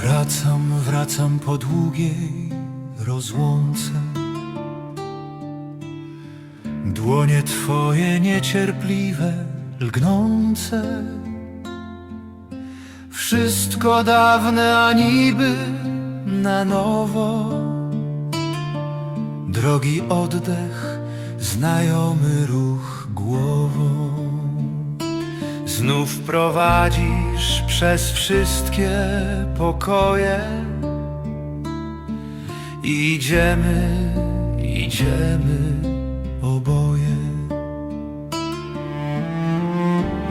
wracam po długiej rozłące. Dłonie twoje niecierpliwe, lgnące. Wszystko dawne, a niby na nowo. Drogi oddech, znajomy ruch głową. Znów prowadzisz przez wszystkie pokoje. Idziemy, idziemy oboje.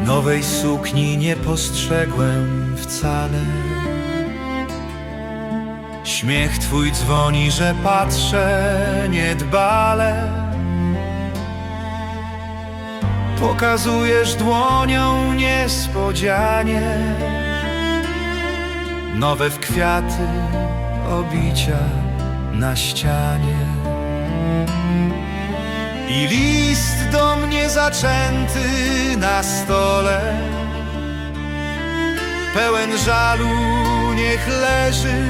Nowej sukni nie postrzegłem wcale. Śmiech twój dzwoni, że patrzę niedbale. Pokazujesz dłonią niespodzianie. Nowe w kwiaty obicia na ścianie. I list do mnie zaczęty na stole. Pełen żalu niech leży,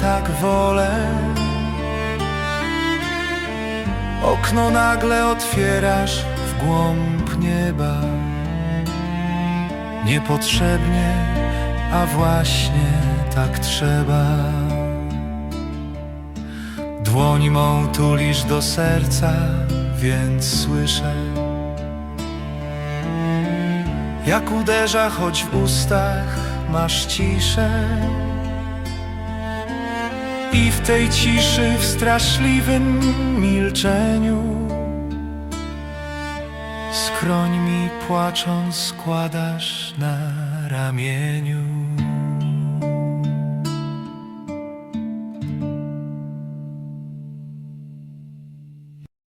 tak wolę Okno nagle otwierasz w głąb nieba. Niepotrzebnie, a właśnie tak trzeba. Dłoń mą tulisz do serca, więc słyszę. Jak uderza, choć w ustach masz ciszę i w tej ciszy, w straszliwym milczeniu. Skroń mi płacząc składasz na ramieniu